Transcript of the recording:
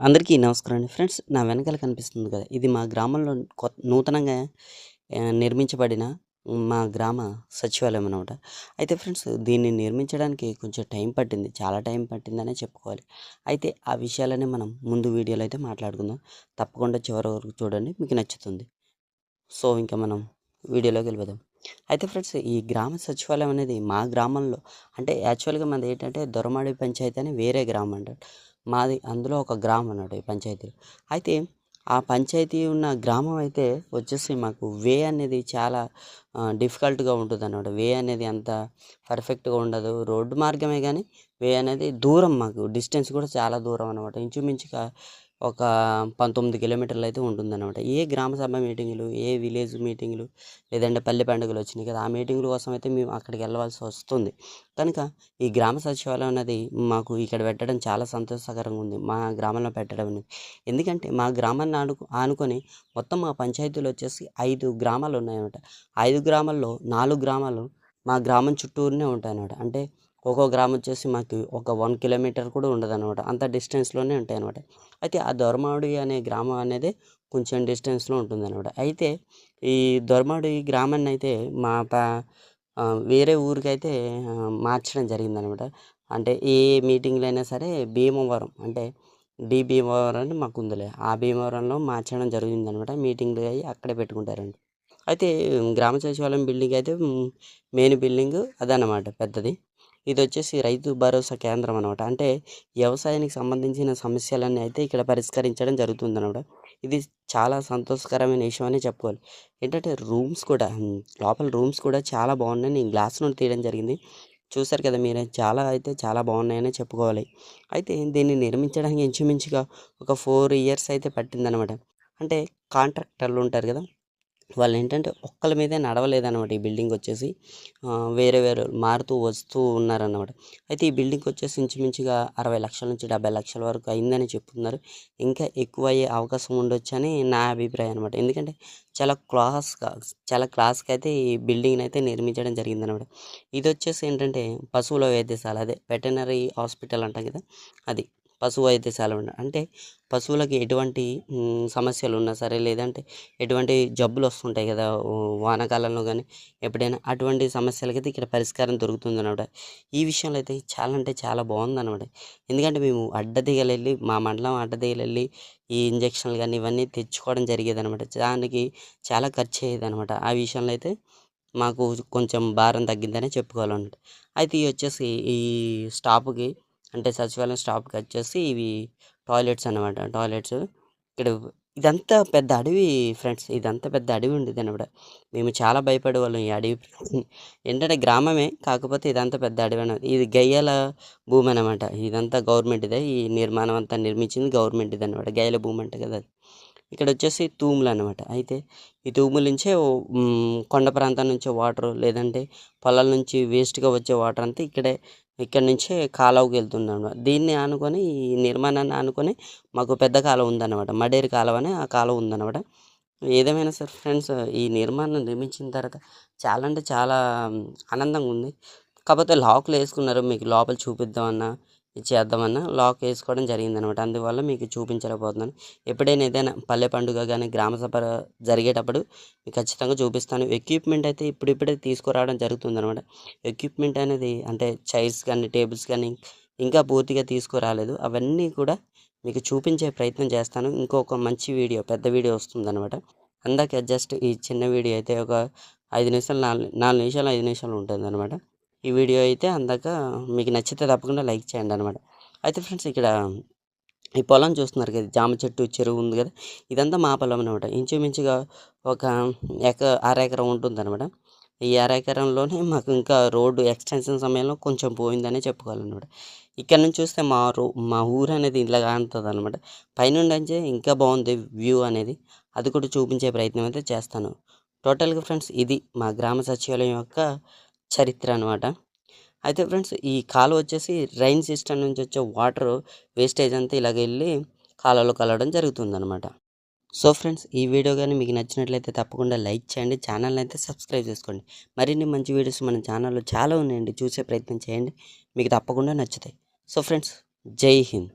అందరికీ నమస్కారం అండి. ఫ్రెండ్స్ నా వెనకాల కనిపిస్తుంది కదా ఇది మా గ్రామంలో కొత్త నూతనంగా నిర్మించబడిన మా గ్రామ సచివాలయం అనమాట అయితే ఫ్రెండ్స్ దీన్ని నిర్మించడానికి కొంచెం టైం పట్టింది చాలా టైం పట్టిందనే చెప్పుకోవాలి. అయితే ఆ విషయాలనే మనం ముందు వీడియోలో అయితే మాట్లాడుకుందాం. తప్పకుండా చివరి వరకు చూడండి మీకు నచ్చుతుంది. సో ఇంకా మనం వీడియోలోకి వెళ్ళిపోదాం. అయితే ఫ్రెండ్స్ ఈ గ్రామ సచివాలయం అనేది మా గ్రామంలో అంటే యాక్చువల్గా మనది ఏంటంటే దొరమాడి పంచాయతీ అని వేరే గ్రామం అంటారు మాది అందులో ఒక గ్రామం అన్నమాట ఈ పంచాయతీలో అయితే ఆ పంచాయతీ ఉన్న గ్రామం అయితే వచ్చేసి మాకు వే అనేది చాలా డిఫికల్ట్గా ఉంటుంది అన్నమాట వే అనేది అంత పర్ఫెక్ట్గా ఉండదు. రోడ్డు మార్గమే కానీ వే అనేది దూరం మాకు. డిస్టెన్స్ కూడా చాలా దూరం అనమాట ఇంచుమించుగా ఒక పంతొమ్మిది కిలోమీటర్లు అయితే ఉంటుందన్నమాట. ఏ గ్రామ సభ మీటింగులు ఏ విలేజ్ మీటింగులు లేదంటే పల్లె పండుగలు వచ్చినాయి కదా ఆ మీటింగుల కోసం అయితే మేము అక్కడికి వెళ్ళవలసి వస్తుంది. కనుక ఈ గ్రామ సచివాలయం అనేది మాకు ఇక్కడ పెట్టడం చాలా సంతోషకరంగా ఉంది మా గ్రామంలో పెట్టడం అనేది. ఎందుకంటే మా గ్రామాన్ని ఆను ఆనుకొని మొత్తం మా పంచాయతీలు వచ్చేసి ఐదు గ్రామాలు ఉన్నాయన్నమాట. ఐదు గ్రామాల్లో నాలుగు గ్రామాలు మా గ్రామం చుట్టూరునే ఉంటాయన్నమాట. అంటే ఒక్కో గ్రామం వచ్చేసి మాకు ఒక వన్ కిలోమీటర్ కూడా ఉండదు అనమాట అంత డిస్టెన్స్లోనే ఉంటాయి అనమాట అయితే ఆ దొరమాడి అనే గ్రామం అనేది కొంచెం డిస్టెన్స్లో ఉంటుంది అనమాట అయితే ఈ దొరమాడి గ్రామాన్ని అయితే మా వేరే ఊరికైతే మార్చడం జరిగిందనమాట అంటే ఏ మీటింగ్లు అయినా సరే భీమవరం అంటే డి భీమవరం అని మాకు ఉందిలే. ఆ భీమవరంలో మార్చడం జరిగిందనమాట మీటింగ్లు అయ్యి అక్కడే పెట్టుకుంటారండి అయితే గ్రామ సచివాలయం బిల్డింగ్ అయితే మెయిన్ బిల్డింగ్ అదనమాట పెద్దది. ఇది వచ్చేసి రైతు భరోసా కేంద్రం అనమాట అంటే వ్యవసాయానికి సంబంధించిన సమస్యలన్నీ అయితే ఇక్కడ పరిష్కరించడం జరుగుతుందన్నమాట. ఇది చాలా సంతోషకరమైన విషయం అని చెప్పుకోవాలి. ఏంటంటే రూమ్స్ కూడా లోపల రూమ్స్ కూడా చాలా బాగున్నాయి. నేను గ్లాస్ నుండి తీయడం జరిగింది. చూసారు కదా మీరే చాలా అయితే చాలా బాగున్నాయని చెప్పుకోవాలి. అయితే దీన్ని నిర్మించడానికి ఇంచుమించుగా ఒక ఫోర్ ఇయర్స్ అయితే పట్టిందనమాట అంటే కాంట్రాక్టర్లు ఉంటారు కదా వాళ్ళు ఏంటంటే ఒక్కల మీదే నడవలేదన్నమాట ఈ బిల్డింగ్ వచ్చేసి. వేరే వేరే మారుతూ వస్తూ ఉన్నారన్నమాట. అయితే ఈ బిల్డింగ్ వచ్చేసి ఇంచుమించుగా అరవై లక్షల నుంచి డెబ్బై లక్షల వరకు అయిందని చెప్తున్నారు. ఇంకా ఎక్కువ అయ్యే అవకాశం ఉండొచ్చు అని నా అభిప్రాయం అనమాట ఎందుకంటే చాలా క్లాస్గా చాలా క్లాస్గా అయితే ఈ బిల్డింగ్ని అయితే నిర్మించడం జరిగిందనమాట ఇది వచ్చేసి ఏంటంటే పశువుల వైద్యశాల అదే వెటనరీ హాస్పిటల్ అంటాం కదా అది. పశువు వైద్యశాల అంటే పశువులకి ఎటువంటి సమస్యలు ఉన్నా సరే లేదంటే ఎటువంటి జబ్బులు వస్తుంటాయి కదా వానాకాలంలో కానీ ఎప్పుడైనా అటువంటి సమస్యలకైతే ఇక్కడ పరిష్కారం దొరుకుతుంది అనమాట ఈ విషయంలో అయితే చాలా అంటే చాలా బాగుందన్నమాట. ఎందుకంటే మేము అడ్డదిగలెళ్ళి మా మండలం అడ్డదిగలెళ్ళి ఈ ఇంజక్షన్లు కానీ ఇవన్నీ తెచ్చుకోవడం జరిగేది అనమాట దానికి చాలా ఖర్చు అయ్యేది అనమాట ఆ విషయంలో అయితే మాకు కొంచెం భారం తగ్గిందనే చెప్పుకోవాలన్నమాట. అయితే ఇవి వచ్చేసి ఈ స్టాప్కి అంటే సచివాలయం స్టాప్కి వచ్చేసి ఇవి టాయిలెట్స్ అనమాట టాయిలెట్స్ ఇక్కడ ఇదంతా పెద్ద అడవి ఫ్రెండ్స్. ఇదంతా పెద్ద అడవి ఉండేది అనమాట మేము చాలా భయపడేవాళ్ళం ఈ అడవి ఏంటంటే గ్రామమే కాకపోతే ఇదంతా పెద్ద అడవి అన్నమాట. ఇది గయ్యాల భూమి అనమాట ఇదంతా గవర్నమెంట్ ఇదే. ఈ నిర్మాణం అంతా నిర్మించింది గవర్నమెంట్ ఇది అనమాట గయ్యాల భూమి అంటే కదా ఇక్కడ వచ్చేసి తూములు అనమాట అయితే ఈ తూముల నుంచే కొండ ప్రాంతం నుంచే వాటర్ లేదంటే పొలాల నుంచి వేస్ట్గా వచ్చే వాటర్ అంతా ఇక్కడే ఇక్కడ నుంచి కాలువకి వెళ్తుందనమాట దీన్ని ఆనుకొని ఈ నిర్మాణాన్ని ఆనుకొని మాకు పెద్ద కాలువ ఉందన్నమాట. మడేరు కాలువ అని ఆ కాలువ ఉందన్నమాట. ఏదేమైనా సరే ఫ్రెండ్స్ ఈ నిర్మాణం నిర్మించిన తర్వాత చాలా అంటే చాలా ఆనందంగా ఉంది. కాకపోతే లాక్లు వేసుకున్నారు మీకు లోపల చూపిద్దామన్నా. చేద్దామన్నా లాక్ వేసుకోవడం జరిగిందనమాట. అందువల్ల మీకు చూపించలేకపోతున్నాను. ఎప్పుడైనా ఏదైనా పల్లె పండుగ కానీ గ్రామ సభ జరిగేటప్పుడు మీకు ఖచ్చితంగా చూపిస్తాను. ఎక్విప్మెంట్ అయితే ఇప్పుడిప్పుడే తీసుకురావడం జరుగుతుందనమాట. ఎక్విప్మెంట్ అనేది అంటే చైర్స్ కానీ టేబుల్స్ కానీ ఇంకా పూర్తిగా తీసుకురాలేదు. అవన్నీ కూడా మీకు చూపించే ప్రయత్నం చేస్తాను. ఇంకొక మంచి వీడియో పెద్ద వీడియో వస్తుందనమాట. అందాక జస్ట్ ఈ చిన్న వీడియో అయితే ఒక ఐదు నిమిషాలు నాలుగు నాలుగు నిమిషాలు ఐదు నిమిషాలు ఉంటుంది అనమాట ఈ వీడియో అయితే అందాక మీకు నచ్చితే తప్పకుండా లైక్ చేయండి అనమాట అయితే ఫ్రెండ్స్ ఇక్కడ ఈ పొలం చూస్తున్నారు కదా జామ చెట్టు చెరువు ఉంది కదా ఇదంతా మా పొలం అనమాట ఇంచుమించుగా ఒక ఎక అర ఎకరం ఉంటుంది అనమాట ఈ అర ఎకరంలోనే మాకు ఇంకా రోడ్డు ఎక్స్టెన్షన్ సమయంలో కొంచెం పోయిందనే చెప్పుకోవాలన్నమాట. ఇక్కడ నుంచి చూస్తే మా రో మా ఊరు అనేది ఇలా కానుతుంది అనమాట పైనుండి అంటే ఇంకా బాగుంది వ్యూ అనేది. అది కూడా చూపించే ప్రయత్నం అయితే చేస్తాను. టోటల్గా ఫ్రెండ్స్ ఇది మా గ్రామ సచివాలయం యొక్క చరిత్ర అనమాట అయితే ఫ్రెండ్స్ ఈ కాలువ వచ్చేసి రైన్ సిస్టమ్ నుంచి వచ్చే వాటర్ వేస్టేజ్ అంతా ఇలాగ వెళ్ళి కాలువలో కలవడం జరుగుతుందనమాట సో ఫ్రెండ్స్ ఈ వీడియో కానీ మీకు నచ్చినట్లయితే తప్పకుండా లైక్ చేయండి ఛానల్ని అయితే సబ్స్క్రైబ్ చేసుకోండి. మరిన్ని మంచి వీడియోస్ మన ఛానల్లో చాలా ఉన్నాయండి చూసే ప్రయత్నం చేయండి మీకు తప్పకుండా నచ్చుతాయి. సో ఫ్రెండ్స్ జై హింద్.